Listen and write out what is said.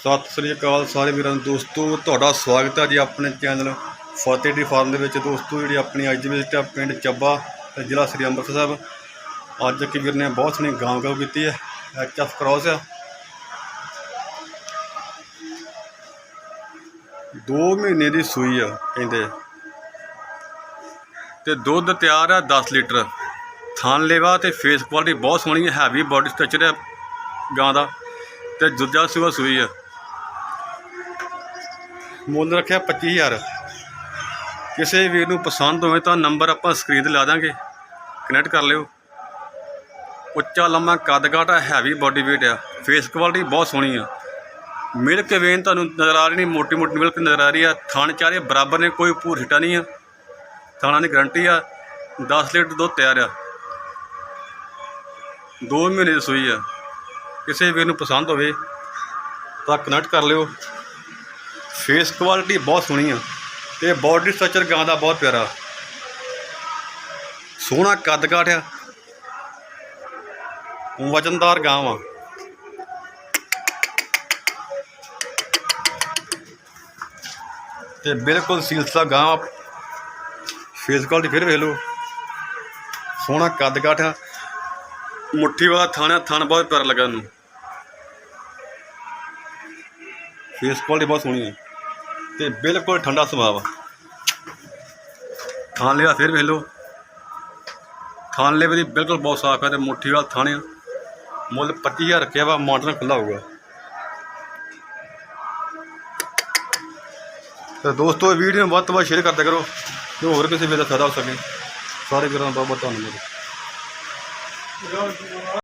ਸਤਿ ਸ੍ਰੀ ਅਕਾਲ ਸਾਰੇ ਵੀਰਾਂ ਨੂੰ। ਦੋਸਤੋ, ਤੁਹਾਡਾ ਸਵਾਗਤ ਹੈ ਜੀ ਆਪਣੇ ਚੈਨਲ ਫਤਿਹ ਡੀ ਫਾਰਮ ਦੇ ਵਿੱਚ। ਦੋਸਤੋ, ਜਿਹੜੀ ਆਪਣੀ ਅੱਜ ਦੀ ਵਿਜ਼ਿਟ ਹੈ ਪਿੰਡ ਚੱਬਾ ਤੇ ਜ਼ਿਲ੍ਹਾ ਸ੍ਰੀ ਅੰਮ੍ਰਿਤਸਰ ਸਾਹਿਬ। ਅੱਜ ਕਿ ਵੀਰ ਨੇ ਬਹੁਤ ਸੋਹਣੀ ਗਾਂ ਗਾਉ ਕੀਤੀ ਹੈ ਐਚ ਐਫ ਕ੍ਰਾਸ ਆ ਦੋ ਮਹੀਨੇ ਦੀ ਸੂਈ ਆ ਕਹਿੰਦੇ। ਤੇ ਦੁੱਧ ਤਿਆਰ ਆ 10 ਲੀਟਰ। ਥਾਨ ਲੇਵਾ ਤੇ ਫੇਸ ਕੁਆਲਿਟੀ ਬਹੁਤ ਸੋਹਣੀ ਹੈ ਹੈਵੀ ਬਾਡੀ ਸਟਰਕਚਰ ਹੈ ਗਾਂ ਦਾ। ਤੇ ਦੂਜਾ ਸੂਆ ਸੂਈ ਆ। ਮੁੱਲ ਰੱਖਿਆ 25000 ਕਿਸੇ ਵੀਰ ਨੂੰ ਪਸੰਦ ਹੋਵੇ ਤਾਂ ਨੰਬਰ ਆਪਾਂ ਸਕਰੀਨ ਤੇ ਲਾ ਦਾਂਗੇ। ਕਨੈਕਟ ਕਰ ਲਿਓ। ਉੱਚਾ ਲੰਮਾ ਕੱਦ ਕਾਠ ਆ ਹੈਵੀ ਬਾਡੀ weight ਆ। ਫੇਸ ਕੁਆਲਿਟੀ ਬਹੁਤ ਸੋਹਣੀ ਆ। ਮਿਲਕ ਵੇਨ ਤੁਹਾਨੂੰ ਨਜ਼ਰ ਆ ਰਹੀ ਨਹੀਂ ਮੋਟੀ ਮੋਟੀ ਮਿਲਕ ਨਜ਼ਰ ਆ ਰਹੀ ਆ। ਥਣ ਚਾਰੇ ਬਰਾਬਰ ਨੇ, ਕੋਈ ਭੂਰ ਹਿੱਟਾ ਨਹੀਂ ਆ। ਥਾਣਾ ਦੀ ਗਰੰਟੀ ਆ। 10 ਲੀਟਰ ਦੁੱਧ ਤਿਆਰ ਆ। 2 ਮਹੀਨੇ ਦੀ ਸੂਈ ਆ। ਕਿਸੇ ਵੀਰ ਨੂੰ ਪਸੰਦ ਹੋਵੇ ਤਾਂ ਕਨੈਕਟ ਕਰ ਲਿਓ। ਫੇਸ ਕੁਆਲਿਟੀ ਬਹੁਤ ਸੋਹਣੀ ਆ ਤੇ ਬਾਡੀ ਸਟਰਕਚਰ ਗਾਂ ਦਾ ਬਹੁਤ ਪਿਆਰਾ। ਸੋਹਣਾ ਕੱਦ ਕਾਠ ਆ। ਵਜਨਦਾਰ ਗਾਂ ਆ ਤੇ ਬਿਲਕੁਲ ਸੀਲਸਾ ਗਾਂ ਫੇਸ ਕੁਆਲਿਟੀ ਫਿਰ ਵੇਖ ਲਓ। ਸੋਹਣਾ ਕੱਦ ਕਾਠ ਆ। ਮੁੱਠੀ ਵਾਲਾ ਥਾਣਾ ਥਣ ਬਹੁਤ ਪਿਆਰਾ ਲੱਗਾ ਇਹਨੂੰ ਫੇਸ ਕੁਆਲਿਟੀ ਬਹੁਤ ਸੋਹਣੀ ਹੈ ਤੇ ਬਿਲਕੁਲ ਠੰਡਾ ਸੁਭਾਅ ਵਾ। ਥਾਣ ਲਿਆ ਫਿਰ ਵੇਖ ਲਓ। ਥਾਣ ਲੈ ਵੀ ਬਿਲਕੁਲ ਬਹੁਤ ਸਾਫ਼ ਹੈ ਤੇ ਮੁੱਠੀ ਵਾਲਾ ਥਾਣੇ ਆ। ਮੁੱਲ 25000 ਰੱਖਿਆ ਵਾ, ਮਾਡਲ ਖੁੱਲਾ ਹੋਊਗਾ। ਤੇ ਦੋਸਤੋ, ਇਹ ਵੀਡੀਓ ਨੂੰ ਵੱਧ ਤੋਂ ਵੱਧ ਸ਼ੇਅਰ ਕਰਦੇ ਕਰੋ ਕਿ ਹੋਰ ਕਿਸੇ ਵੇਲੇ ਦਾ ਫਾਇਦਾ ਹੋ ਸਕੇ। ਸਾਰੇ ਵੀਰਾਂ ਦਾ ਬਹੁਤ ਬਹੁਤ ਧੰਨਵਾਦ।